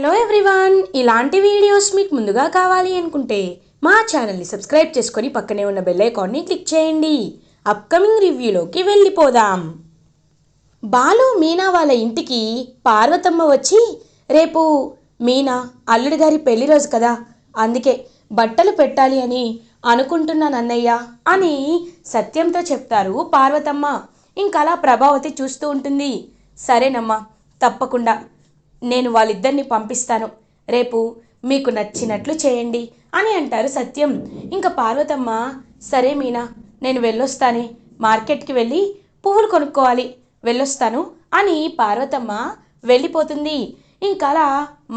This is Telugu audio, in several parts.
హలో ఎవ్రీవాన్ ఇలాంటి వీడియోస్ మీకు ముందుగా కావాలి అనుకుంటే మా ఛానల్ని సబ్స్క్రైబ్ చేసుకొని పక్కనే ఉన్న బెల్ ఐకాన్ని క్లిక్ చేయండి. అప్కమింగ్ రివ్యూలోకి వెళ్ళిపోదాం. బాలు మీనా వాళ్ళ ఇంటికి పార్వతమ్మ వచ్చి రేపు మీనా అల్లుడి గారి పెళ్ళి రోజు కదా అందుకే బట్టలు పెట్టాలి అని అనుకుంటున్నాను అన్నయ్య అని సత్యంతో చెప్తారు పార్వతమ్మ. ఇంకలా ప్రభావతి చూస్తూ ఉంటుంది. సరేనమ్మా తప్పకుండా నేను వాళ్ళిద్దరిని పంపిస్తాను. రేపు మీకు నచ్చినట్లు చేయండి అని అంటారు సత్యం. ఇంకా పార్వతమ్మ సరే మీనా నేను వెళ్ళొస్తానే. మార్కెట్కి వెళ్ళి పువ్వులు కొనుక్కోవాలి. వెళ్ళొస్తాను అని పార్వతమ్మ వెళ్ళిపోతుంది. ఇంకలా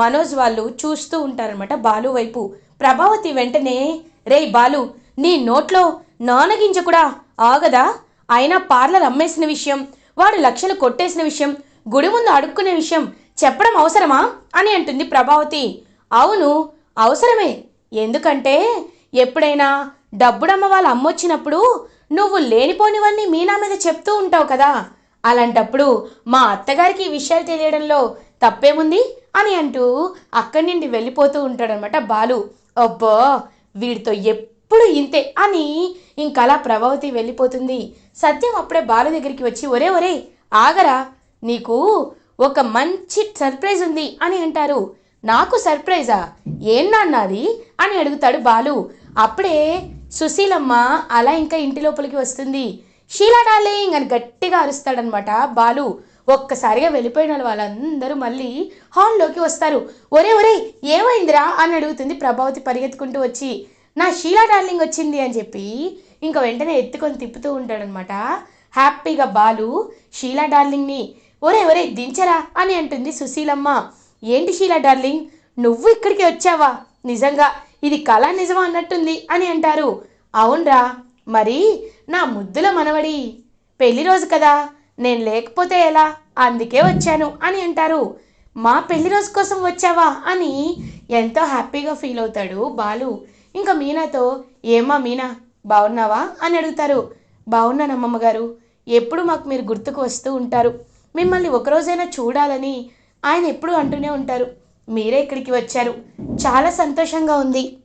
మనోజ్ వాళ్ళు చూస్తూ ఉంటారనమాట బాలు వైపు. ప్రభావతి వెంటనే రేయ్ బాలు నీ నోట్లో నానగింజ కూడా ఆగదా? అయినా పార్లర్ అమ్మేసిన విషయం వాడు లక్షలు కొట్టేసిన విషయం గుడి ముందు అడుక్కునే విషయం చెప్పడం అవసరమా? అని అంటుంది ప్రభావతి. అవును అవసరమే. ఎందుకంటే ఎప్పుడైనా డబ్బుడమ్మ వాళ్ళ అమ్మొచ్చినప్పుడు నువ్వు లేనిపోనివన్నీ మీనా మీద చెప్తూ ఉంటావు కదా. అలాంటప్పుడు మా అత్తగారికి ఈ విషయాలు తెలియడంలో తప్పేముంది? అని అంటూ అక్కడి నుండి వెళ్ళిపోతూ ఉంటాడనమాట బాలు. అబ్బో వీడితో ఎప్పుడు ఇంతే అని ఇంకలా ప్రభావతి వెళ్ళిపోతుంది. సత్యం అప్పుడే బాలు దగ్గరికి వచ్చి ఒరే ఒరే ఆగరా. నీకు ఒక మంచి సర్ప్రైజ్ ఉంది అని అంటారు. నాకు సర్ప్రైజా? ఏం నాన్నది? అని అడుగుతాడు బాలు. అప్పుడే సుశీలమ్మ అలా ఇంకా ఇంటి లోపలికి వస్తుంది. షీలా డార్లింగ్ అని గట్టిగా అరుస్తాడనమాట బాలు. ఒక్కసారిగా వెళ్ళిపోయిన వాళ్ళందరూ మళ్ళీ హాల్లోకి వస్తారు. ఒరే ఒరే ఏమైందిరా? అని అడుగుతుంది ప్రభావతి పరిగెత్తుకుంటూ వచ్చి. నా షీలా డార్లింగ్ వచ్చింది అని చెప్పి ఇంకా వెంటనే ఎత్తుకొని తిప్పుతూ ఉంటాడనమాట. హ్యాపీగా బాలు షీలా డార్లింగ్ని ఒరే ఒరే దించరా అని అంటుంది సుశీలమ్మ. ఏంటి షీలా డార్లింగ్? నువ్వు ఇక్కడికి వచ్చావా? నిజంగా ఇది కళ నిజమా అన్నట్టుంది అని అంటారు. అవునరా మరి నా ముద్దుల మనవడి. పెళ్ళి రోజు కదా నేను లేకపోతే ఎలా? అందుకే వచ్చాను అని అంటారు. మా పెళ్ళి రోజు కోసం వచ్చావా అని ఎంతో హ్యాపీగా ఫీల్ అవుతాడు బాలు. ఇంకా మీనాతో ఏమా మీనా బాగున్నావా అని అడుగుతారు. బాగున్నాను అమ్మమ్మ గారు. ఎప్పుడు మాకు మీరు గుర్తుకు వస్తూ ఉంటారు. మిమ్మల్ని ఒకరోజైనా చూడాలని ఆయన ఎప్పుడూ అంటూనే ఉంటారు. మీరే ఇక్కడికి వచ్చారు. చాలా సంతోషంగా ఉంది.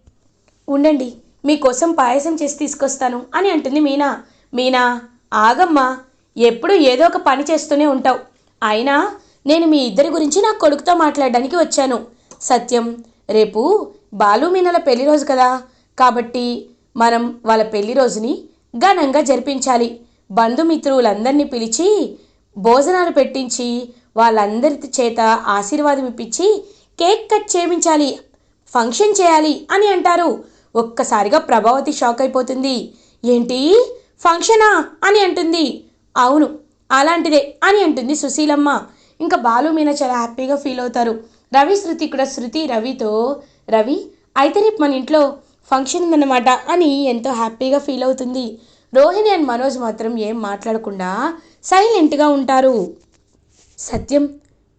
ఉండండి మీకోసం పాయసం చేసి తీసుకొస్తాను అని అంటుంది మీనా. మీనా ఆగమ్మా ఎప్పుడు ఏదో ఒక పని చేస్తూనే ఉంటావు. అయినా నేను మీ ఇద్దరి గురించి నా కొడుకుతో మాట్లాడడానికి వచ్చాను. సత్యం రేపు బాలు మీనల పెళ్ళి రోజు కదా. కాబట్టి మనం వాళ్ళ పెళ్ళి రోజుని ఘనంగా జరిపించాలి. బంధుమిత్రులందరినీ పిలిచి భోజనాలు పెట్టించి వాళ్ళందరి చేత ఆశీర్వాదం ఇప్పించి కేక్ కట్ చేయించాలి ఫంక్షన్ చేయాలి అని అంటారు. ఒక్కసారిగా ప్రభావతి షాక్ అయిపోతుంది. ఏంటి? ఫంక్షనా? అని అంటుంది. అవును అలాంటిదే అని అంటుంది సుశీలమ్మ. ఇంకా బాలు మీన చాలా హ్యాపీగా ఫీల్ అవుతారు. రవి శృతి ఇక్కడ. శృతి రవితో రవి అయితే రేపు మన ఇంట్లో ఫంక్షన్ ఉందన్నమాట అని ఎంతో హ్యాపీగా ఫీల్ అవుతుంది. రోహిణి అండ్ మనోజ్ మాత్రం ఏం మాట్లాడకుండా సైలెంట్గా ఉంటారు. సత్యం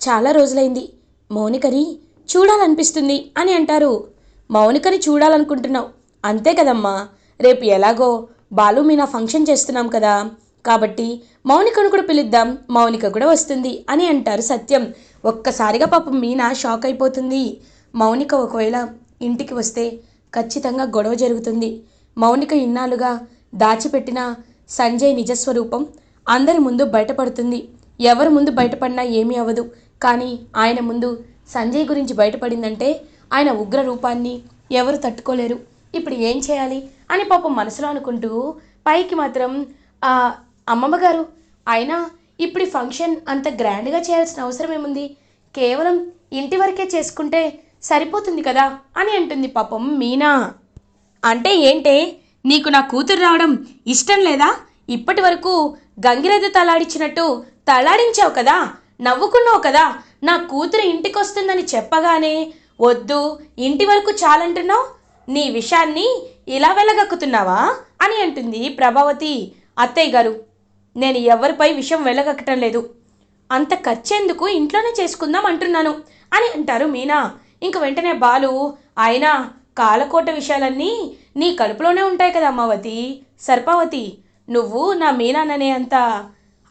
చాలా రోజులైంది. మౌనికని చూడాలనిపిస్తుంది అని అంటారు. మౌనికని చూడాలనుకుంటున్నావు. అంతే కదమ్మా. రేపు ఎలాగో బాలు మీనా ఫంక్షన్ చేస్తున్నాం కదా. కాబట్టి మౌనికను కూడా పిలుద్దాం. మౌనిక కూడా వస్తుంది అని అంటారు సత్యం. ఒక్కసారిగా పాపం మీనా షాక్ అయిపోతుంది. మౌనిక ఒకవేళ ఇంటికి వస్తే ఖచ్చితంగా గొడవ జరుగుతుంది. మౌనిక ఇన్నాళ్ళుగా దాచిపెట్టిన సంజయ్ నిజస్వరూపం అందరి ముందు బయటపడుతుంది. ఎవరి ముందు బయటపడినా ఏమీ అవ్వదు. కానీ ఆయన ముందు సంజయ్ గురించి బయటపడిందంటే ఆయన ఉగ్ర రూపాన్ని ఎవరు తట్టుకోలేరు. ఇప్పుడు ఏం చేయాలి? అని పాపం మనసులో అనుకుంటూ పైకి మాత్రం అమ్మమ్మ గారు అయినా ఇప్పుడు ఫంక్షన్ అంత గ్రాండ్గా చేయాల్సిన అవసరం ఏముంది? కేవలం ఇంటి వరకే చేసుకుంటే సరిపోతుంది కదా? అని అంటుంది పాపం మీనా. అంటే ఏంటే నీకు నా కూతురు రావడం ఇష్టం లేదా? ఇప్పటి వరకు గంగిరెద్దు తలాడించినట్టు తలాడించావు కదా నవ్వుకున్నావు కదా నా కూతురు ఇంటికొస్తుందని చెప్పగానే వద్దు ఇంటి వరకు చాలంటున్నావు నీ విషయాన్ని ఇలా వెళ్ళగక్కుతున్నావా అని అంటుంది ప్రభావతి. అత్తయ్య గారు నేను ఎవరిపై విషయం వెళ్ళగక్కటం లేదు. అంత ఖర్చెందుకు ఇంట్లోనే చేసుకుందాం అంటున్నాను అని అంటారు మీనా. ఇంక వెంటనే బాలు అయినా కాలకోట విషయాలన్నీ నీ కడుపులోనే ఉంటాయి కదా అమ్మావతి సర్పావతి నువ్వు నా మీనాననే అంత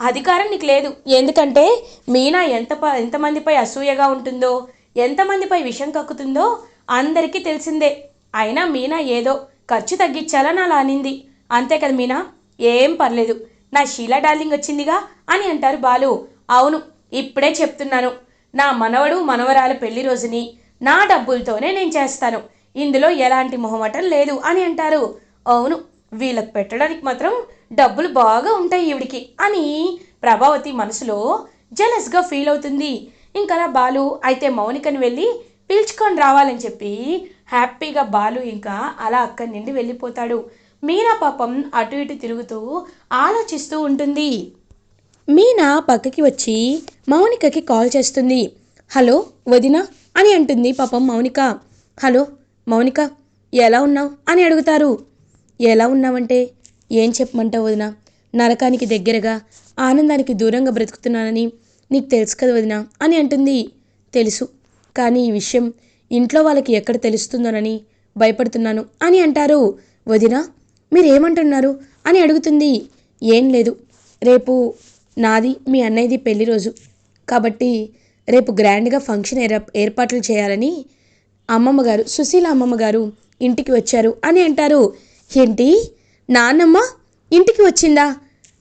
అధికారం నీకు లేదు. ఎందుకంటే మీనా ఎంత ప ఎంతమందిపై అసూయగా ఉంటుందో ఎంతమందిపై విషం కక్కుతుందో అందరికీ తెలిసిందే. అయినా మీనా ఏదో ఖర్చు తగ్గించాలని అలా అనింది. అంతే కదా మీనా? ఏం పర్లేదు. నా షీలా డార్లింగ్ వచ్చిందిగా అని అంటారు బాలు. అవును ఇప్పుడే చెప్తున్నాను. నా మనవడు మనవరాల పెళ్ళి రోజుని నా డబ్బులతోనే నేను చేస్తాను. ఇందులో ఎలాంటి మొహమటం లేదు అని అంటారు. అవును వీళ్ళకి పెట్టడానికి మాత్రం డబ్బులు బాగా ఉంటాయి ఈవిడికి అని ప్రభావతి మనసులో జలస్గా ఫీల్ అవుతుంది. ఇంకలా బాలు అయితే మౌనికని వెళ్ళి పిలుచుకొని రావాలని చెప్పి హ్యాపీగా బాలు ఇంకా అలా అక్కడి నుండి వెళ్ళిపోతాడు. మీనా పాపం అటు ఇటు తిరుగుతూ ఆలోచిస్తూ ఉంటుంది. మీనా పక్కకి వచ్చి మౌనికకి కాల్ చేస్తుంది. హలో వదినా అని అంటుంది పాపం మౌనిక. హలో మౌనిక ఎలా ఉన్నావు? అని అడుగుతారు. ఎలా ఉన్నావంటే ఏం చెప్పమంటావు వదిన? నరకానికి దగ్గరగా ఆనందానికి దూరంగా బ్రతుకుతున్నానని నీకు తెలుసు కదా వదిన? అని అంటుంది. తెలుసు. కానీ ఈ విషయం ఇంట్లో వాళ్ళకి ఎక్కడ తెలుస్తుందోనని భయపడుతున్నాను అని అంటారు. వదిన మీరేమంటున్నారు? అని అడుగుతుంది. ఏం లేదు. రేపు నాది మీ అన్నయ్యది పెళ్ళి రోజు. కాబట్టి రేపు గ్రాండ్గా ఫంక్షన్ ఏర్ ఏర్పాట్లు చేయాలని అమ్మమ్మగారు సుశీల అమ్మమ్మగారు ఇంటికి వచ్చారు అని అంటారు. ఏంటి? నాన్నమ్మ ఇంటికి వచ్చిందా?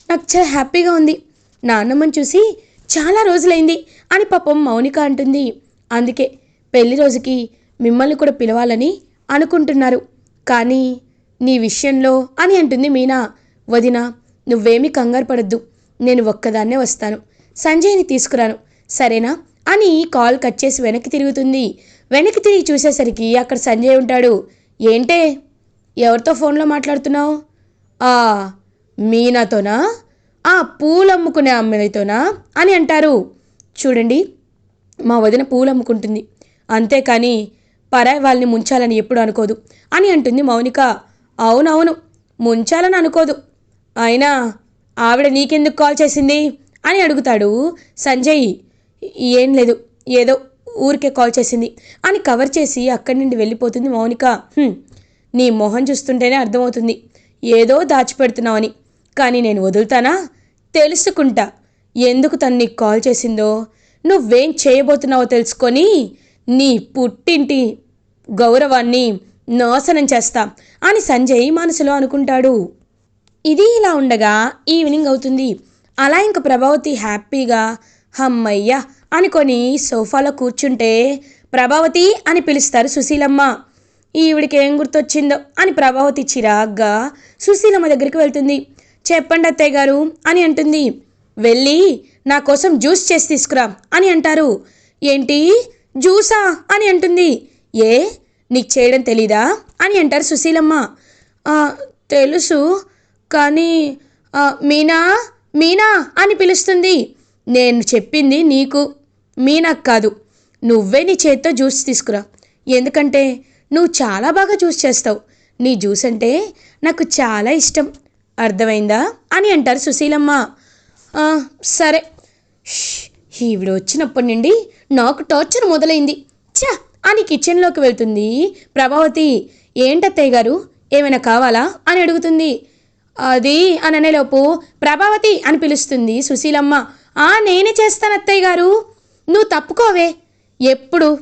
నాకు చాలా హ్యాపీగా ఉంది. నాన్నమ్మని చూసి చాలా రోజులైంది అని పాపం మౌనిక అంటుంది. అందుకే పెళ్ళి రోజుకి మిమ్మల్ని కూడా పిలవాలని అనుకుంటున్నారు. కానీ నీ విషయంలో అని అంటుంది మీనా. వదిన నువ్వేమీ కంగారు పడద్దు. నేను ఒక్కదాన్నే వస్తాను. సంజయ్ని తీసుకురాను. సరేనా? అని కాల్ కట్ చేసి వెనక్కి తిరుగుతుంది. వెనక్కి తిరిగి చూసేసరికి అక్కడ సంజయ్ ఉంటాడు. ఏంటే? ఎవరితో ఫోన్లో మాట్లాడుతున్నావు? ఆ మీనాతోనా? ఆ పూలు అమ్ముకునే అమ్మాయితోనా అని అంటారు. చూడండి మా వదిన పూలు అమ్ముకుంటుంది అంతేకాని పరాయి వాళ్ళని ముంచాలని ఎప్పుడు అనుకోదు. అని అంటుంది మౌనిక. అవునవును ముంచాలని అనుకోదు. అయినా ఆవిడ నీకెందుకు కాల్ చేసింది? అని అడుగుతాడు సంజయ్. ఏం లేదు ఏదో ఊరికే కాల్ చేసింది. అని కవర్ చేసి అక్కడి నుండి వెళ్ళిపోతుంది మౌనిక. నీ మొహం చూస్తుంటేనే అర్థమవుతుంది. ఏదో దాచిపెడుతున్నావని. కానీ నేను వదులుతానా? తెలుసుకుంటా. ఎందుకు తను నీకు కాల్ చేసిందో? నువ్వేం చేయబోతున్నావో తెలుసుకొని నీ పుట్టింటి గౌరవాన్ని నాశనం చేస్తా అని సంజయ్ మనసులో అనుకుంటాడు. ఇది ఇలా ఉండగా ఈవినింగ్ అవుతుంది. అలా ఇంక ప్రభావతి హ్యాపీగా హమ్మయ్య! అనుకొని సోఫాలో కూర్చుంటే ప్రభావతి అని పిలుస్తారు సుశీలమ్మ. ఈవిడికి ఏం గుర్తొచ్చిందో అని ప్రభావతి చిరాగ్గా సుశీలమ్మ దగ్గరికి వెళ్తుంది. చెప్పండి అత్తయ్య గారు అని అంటుంది. వెళ్ళి నా కోసం జ్యూస్ చేసి తీసుకురా అని అంటారు. ఏంటి? జ్యూసా అని అంటుంది. ఏ? నీకు చేయడం తెలీదా? అని అంటారు సుశీలమ్మ. తెలుసు కానీ మీనా మీనా అని పిలుస్తుంది. నేను చెప్పింది నీకు మీనాకు కాదు. నువ్వే నీ చేత్తో జ్యూస్ తీసుకురా. ఎందుకంటే నువ్వు చాలా బాగా జ్యూస్ చేస్తావు. నీ జ్యూస్ అంటే నాకు చాలా ఇష్టం. అర్థమైందా? అని అంటారు సుశీలమ్మ. సరే. ఈవిడ వచ్చినప్పటి నుండి నాకు టార్చర్ మొదలైంది. ఛ అని కిచెన్లోకి వెళ్తుంది ప్రభావతి. ఏంటత్తయ్య గారు? ఏమైనా కావాలా? అని అడుగుతుంది. అది అని అనేలోపు ప్రభావతి అని పిలుస్తుంది సుశీలమ్మ. ఆ నేనే చేస్తాను అత్తయ్య గారు. నువ్వు తప్పుకోవే. ఎప్పుడు?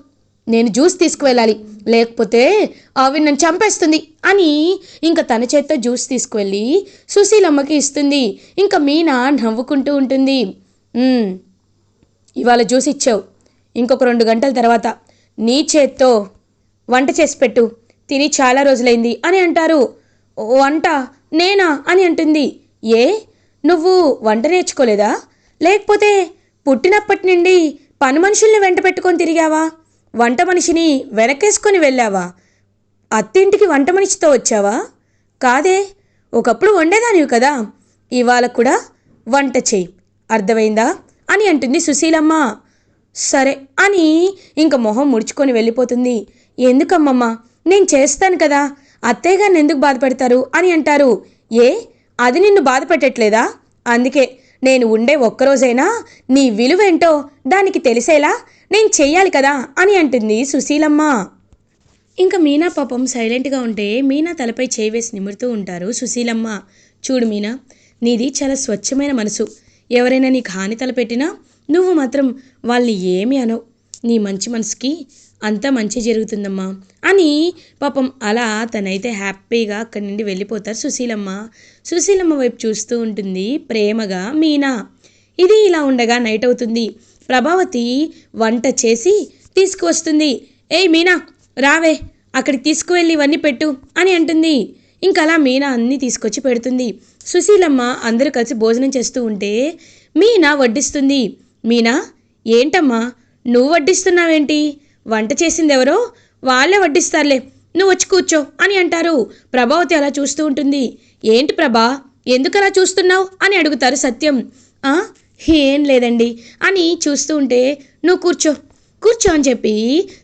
నేను జ్యూస్ తీసుకువెళ్ళాలి. లేకపోతే ఆవిడ నన్ను చంపేస్తుంది అని ఇంకా తన చేత్తో జ్యూస్ తీసుకువెళ్ళి సుశీలమ్మకి ఇస్తుంది. ఇంకా మీనా నవ్వుకుంటూ ఉంటుంది. ఇవాళ జ్యూస్ ఇచ్చావు. ఇంకొక రెండు గంటల తర్వాత నీ చేత్తో వంట చేసి పెట్టు. తిని చాలా రోజులైంది అని అంటారు. వంట నేనా? అని అంటుంది. ఏ నువ్వు వంట నేర్చుకోలేదా? లేకపోతే పుట్టినప్పటి నుండి పని మనుషుల్ని వెంట పెట్టుకొని తిరిగావా? వంట మనిషిని వెనకేసుకొని వెళ్ళావా? అత్తింటికి వంట మనిషితో వచ్చావా? కాదే ఒకప్పుడు వండేదానివి కదా. ఇవాళ కూడా వంట చెయ్యి అర్థమైందా? అని అంటుంది సుశీలమ్మ. సరే అని ఇంక మొహం ముడుచుకొని వెళ్ళిపోతుంది. ఎందుకమ్మమ్మ? నేను చేస్తాను కదా. అత్తయ్య గారిని ఎందుకు బాధపెడతారు? అని అంటారు. ఏ? అది నిన్ను బాధ పెట్టట్లేదా అందుకే నేను ఉండే ఒక్కరోజైనా నీ విలువేంటో దానికి తెలిసేలా నేను చెయ్యాలి కదా అని అంటుంది సుశీలమ్మ. ఇంకా మీనా పాపం సైలెంట్గా ఉంటే మీనా తలపై చేయి వేసి నిమురుతూ ఉంటారు సుశీలమ్మ. చూడు మీనా నీది చాలా స్వచ్ఛమైన మనసు. ఎవరైనా నీకు హాని తలపెట్టినా నువ్వు మాత్రం వాళ్ళని ఏమి అనవు. నీ మంచి మనసుకి అంతా మంచి జరుగుతుందమ్మా అని పాపం అలా తనైతే హ్యాపీగా అక్కడి నుండి వెళ్ళిపోతారు సుశీలమ్మ. సుశీలమ్మ వైపు చూస్తూ ఉంటుంది ప్రేమగా మీనా. ఇది ఇలా ఉండగా నైట్ అవుతుంది. ప్రభావతి వంట చేసి తీసుకువస్తుంది. ఏయ్ మీనా రావే అక్కడికి తీసుకువెళ్ళి ఇవన్నీ పెట్టు అని అంటుంది. ఇంకలా అలా మీనా అన్నీ తీసుకొచ్చి పెడుతుంది. సుశీలమ్మ అందరూ కలిసి భోజనం చేస్తూ ఉంటే మీనా వడ్డిస్తుంది. మీనా ఏంటమ్మా నువ్వు వడ్డిస్తున్నావేంటి? వంట చేసింది ఎవరో వాళ్ళే వడ్డిస్తారులే నువ్వు వచ్చి కూర్చో అని అంటారు. ప్రభావతి అలా చూస్తూ ఉంటుంది. ఏంటి ప్రభా ఎందుకు అలా చూస్తున్నావు? అని అడుగుతారు సత్యం. ఏం లేదండి అని చూస్తూ ఉంటే నువ్వు కూర్చో కూర్చో అని చెప్పి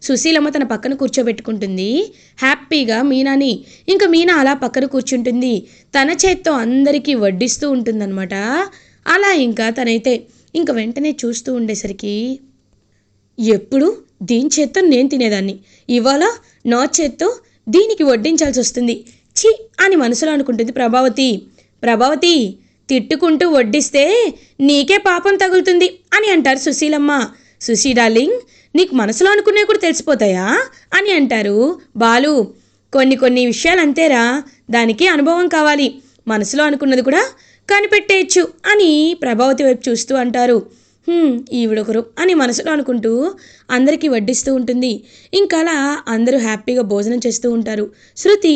సుశీలమ్మ తన పక్కన కూర్చోబెట్టుకుంటుంది. హ్యాపీగా మీనాని ఇంకా మీనా అలా పక్కన కూర్చుంటుంది. తన చేత్తో అందరికీ వడ్డిస్తూ ఉంటుందన్నమాట. అలా ఇంకా తనైతే ఇంకా వెంటనే చూస్తూ ఉండేసరికి ఎప్పుడు? దీని చేత్తో నేను తినేదాన్ని. ఇవాళ నా చేత్తో దీనికి వడ్డించాల్సి వస్తుంది ఛీ! అని మనసులో అనుకుంటుంది ప్రభావతి. ప్రభావతి తిట్టుకుంటూ వడ్డిస్తే నీకే పాపం తగులుతుంది అని అంటారు సుశీలమ్మ. సుశీ డార్లింగ్ నీకు మనసులో అనుకునే కూడా తెలిసిపోతాయా అని అంటారు బాలు. కొన్ని కొన్ని విషయాలు అంతేరా దానికి అనుభవం కావాలి. మనసులో అనుకున్నది కూడా కనిపెట్టేయచ్చు అని ప్రభావతి వైపు చూస్తూ అంటారు. ఈవిడొకరు అని మనసులో అనుకుంటూ అందరికీ వడ్డిస్తూ ఉంటుంది. ఇంకా అలా అందరూ హ్యాపీగా భోజనం చేస్తూ ఉంటారు. శృతి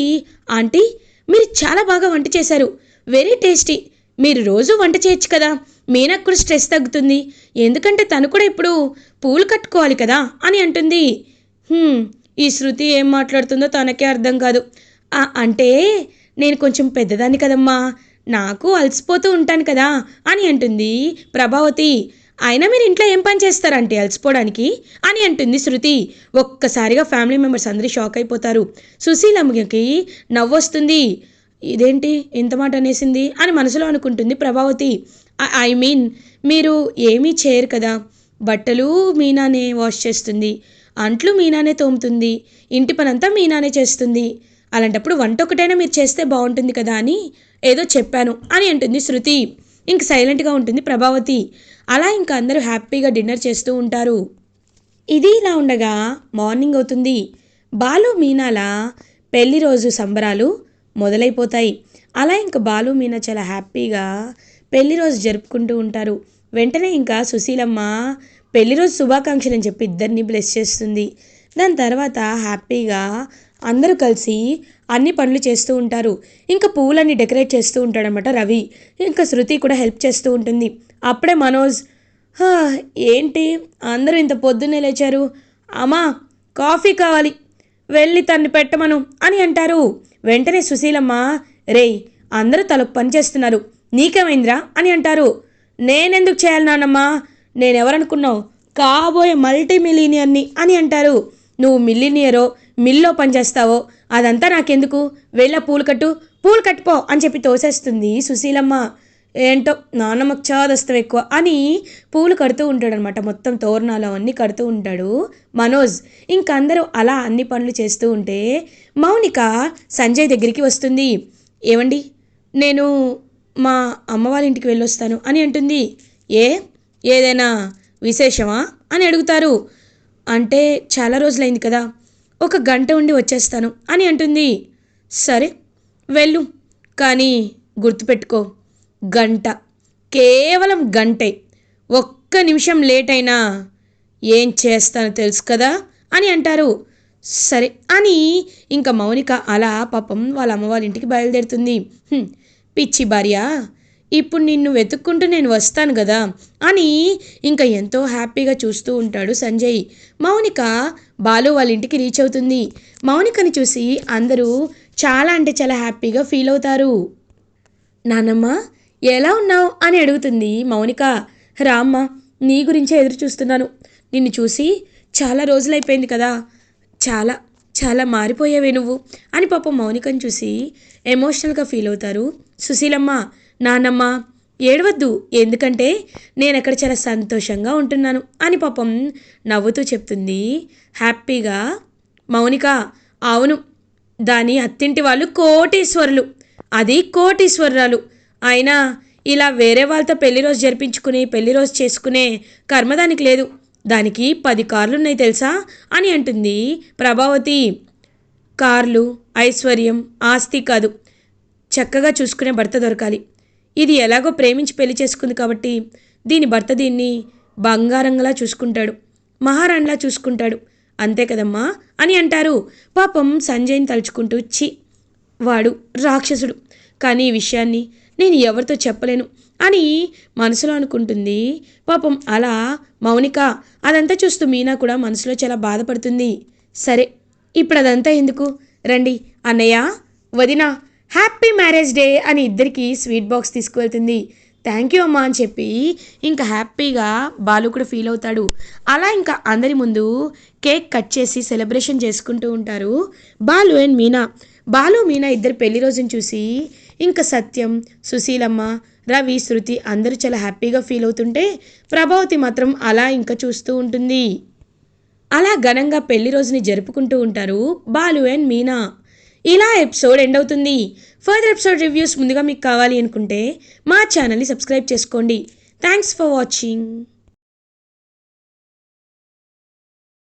ఆంటీ మీరు చాలా బాగా వంట చేశారు. Very tasty. మీరు రోజు వంట చేయొచ్చు కదా. మీనకు కూడా స్ట్రెస్ తగ్గుతుంది. ఎందుకంటే తను కూడా ఇప్పుడు పూలు కట్టుకోవాలి కదా అని అంటుంది. ఈ శృతి ఏం మాట్లాడుతుందో తనకే అర్థం కాదు. అంటే నేను కొంచెం పెద్దదాన్ని కదమ్మా. నాకు అలసిపోతూ ఉంటాను కదా అని అంటుంది ప్రభావతి. అయినా మీరు ఇంట్లో ఏం పని చేస్తారంటే అలసిపోవడానికి అని అంటుంది శృతి. ఒక్కసారిగా ఫ్యామిలీ మెంబర్స్ అందరూ షాక్ అయిపోతారు. సుశీలమ్మకి నవ్వొస్తుంది. ఇదేంటి ఇంత మాట అనేసింది అని మనసులో అనుకుంటుంది ప్రభావతి. ఐ మీన్ మీరు ఏమీ చేయరు కదా. బట్టలు మీనానే వాష్ చేస్తుంది. అంట్లు మీనానే తోముతుంది. ఇంటి పనంతా మీనానే చేస్తుంది. అలాంటప్పుడు వంట ఒకటైనా మీరు చేస్తే బాగుంటుంది కదా అని ఏదో చెప్పాను అని అంటుంది శృతి. ఇంక సైలెంట్గా ఉంటుంది ప్రభావతి. అలా ఇంక అందరూ హ్యాపీగా డిన్నర్ చేస్తూ ఉంటారు. ఇది ఇలా ఉండగా మార్నింగ్ అవుతుంది. బాలు మీనాల పెళ్ళి రోజు సంబరాలు మొదలైపోతాయి. అలా ఇంకా బాలు మీనా చాలా హ్యాపీగా పెళ్ళి రోజు జరుపుకుంటూ ఉంటారు. వెంటనే ఇంకా సుశీలమ్మ పెళ్ళి రోజు శుభాకాంక్షలు అని చెప్పి ఇద్దరిని బ్లెస్ చేస్తుంది. దాని తర్వాత హ్యాపీగా అందరూ కలిసి అన్ని పనులు చేస్తూ ఉంటారు. ఇంకా పువ్వులన్నీ డెకరేట్ చేస్తూ ఉంటాడనమాట రవి. ఇంకా శృతి కూడా హెల్ప్ చేస్తూ ఉంటుంది. అప్పుడే మనోజ్ ఏంటి అందరూ ఇంత పొద్దున్నే లేచారు? అమ్మా కాఫీ కావాలి. వెళ్ళి తన్ని పెట్టమను అని అంటారు. వెంటనే సుశీలమ్మ రేయ్ అందరూ తలకు పని చేస్తున్నారు. నీకేమైందిరా? అని అంటారు. నేనెందుకు చేయాలి నాన్నమ్మా? నేనెవరనుకున్నావు? కాబోయే మల్టీ మిలీనియర్ని అని అంటారు. నువ్వు మిల్లీనియరో మిల్లో పనిచేస్తావో అదంతా నాకెందుకు? వెళ్ళ పూలు కట్టు పూలు కట్టుపో అని చెప్పి తోసేస్తుంది సుశీలమ్మ. ఏంటో నాన్నమ్మకు చాదస్తం ఎక్కువ అని పూలు కడుతూ ఉంటాడనమాట మొత్తం తోరణాలు అవన్నీ కడుతూ ఉంటాడు మనోజ్. ఇంక అందరూ అలా అన్ని పనులు చేస్తూ ఉంటే మౌనిక సంజయ్ దగ్గరికి వస్తుంది. ఏమండి? నేను మా అమ్మ వాళ్ళ ఇంటికి వెళ్ళొస్తాను అని అంటుంది. ఏ? ఏదైనా విశేషమా? అని అడుగుతారు. అంటే చాలా రోజులైంది కదా. ఒక గంట ఉండి వచ్చేస్తాను అని అంటుంది. సరే వెళ్ళు. కానీ గుర్తుపెట్టుకో. గంట. కేవలం గంటే. ఒక్క నిమిషం లేట్ అయినా ఏం చేస్తానో తెలుసు కదా? అని అంటారు. సరే అని ఇంకా మౌనిక అలా పాపం వాళ్ళ అమ్మ వాళ్ళ ఇంటికి బయలుదేరుతుంది. పిచ్చి భార్య ఇప్పుడు నిన్ను వెతుక్కుంటూ నేను వస్తాను కదా? అని ఇంకా ఎంతో హ్యాపీగా చూస్తూ ఉంటాడు సంజయ్. మౌనిక బాలు వాళ్ళ ఇంటికి రీచ్ అవుతుంది. మౌనికని చూసి అందరూ చాలా అంటే చాలా హ్యాపీగా ఫీల్ అవుతారు. నానమ్మ ఎలా ఉన్నావు అని అడుగుతుంది మౌనిక. రామ్మ నీ గురించే ఎదురు చూస్తున్నాను. నిన్ను చూసి చాలా రోజులైపోయింది కదా. చాలా చాలా మారిపోయావే నువ్వు అని పాపం మౌనికను చూసి ఎమోషనల్గా ఫీల్ అవుతారు. సుశీలమ్మ నానమ్మ ఏడవద్దు. ఎందుకంటే నేను అక్కడ చాలా సంతోషంగా ఉంటున్నాను అని పాపం నవ్వుతూ చెప్తుంది. హ్యాపీగా మౌనిక అవును దాని అత్తింటి వాళ్ళు కోటీశ్వరులు. అది కోటీశ్వరరాలు. అయినా ఇలా వేరే వాళ్ళతో పెళ్ళి రోజు జరిపించుకుని పెళ్ళి రోజు చేసుకునే కర్మ దానికి లేదు. దానికి పది కార్లున్నాయి తెలుసా? అని అంటుంది ప్రభావతి. కార్లు ఐశ్వర్యం ఆస్తి కాదు. చక్కగా చూసుకునే భర్త దొరకాలి. ఇది ఎలాగో ప్రేమించి పెళ్ళి చేసుకుంది కాబట్టి దీని భర్త దీన్ని బంగారంలా చూసుకుంటాడు. మహారాణిలా చూసుకుంటాడు. అంతే కదమ్మా? అని అంటారు. పాపం సంజయ్ని తలుచుకుంటూ చి వాడు రాక్షసుడు. కానీ ఈ విషయాన్ని నేను ఎవరితో చెప్పలేను అని మనసులో అనుకుంటుంది. పాపం అలా మౌనిక అదంతా చూస్తూ మీనా కూడా మనసులో చాలా బాధపడుతుంది. సరే ఇప్పుడు అదంతా ఎందుకు? రండి అన్నయ్య వదిన హ్యాపీ మ్యారేజ్ డే అని ఇద్దరికి స్వీట్ బాక్స్ తీసుకువెళ్తుంది. థ్యాంక్ యూ అమ్మా అని చెప్పి ఇంకా హ్యాపీగా బాలు కూడా ఫీల్ అవుతాడు. అలా ఇంకా అందరి ముందు కేక్ కట్ చేసి సెలబ్రేషన్ చేసుకుంటూ ఉంటారు బాలు అండ్ మీనా. బాలు మీనా ఇద్దరు పెళ్ళి రోజుని చూసి ఇంకా సత్యం సుశీలమ్మ రవి శృతి అందరూ చాలా హ్యాపీగా ఫీల్ అవుతుంటే ప్రభావతి మాత్రం అలా ఇంకా చూస్తూ ఉంటుంది. అలా ఘనంగా పెళ్ళి రోజుని జరుపుకుంటూ ఉంటారు బాలు అండ్ మీనా. ఇలా ఎపిసోడ్ ఎండ్ అవుతుంది. ఫర్దర్ ఎపిసోడ్ రివ్యూస్ ముందుగా మీకు కావాలి అనుకుంటే మా ఛానల్ని సబ్స్క్రైబ్ చేసుకోండి. Thanks for watching.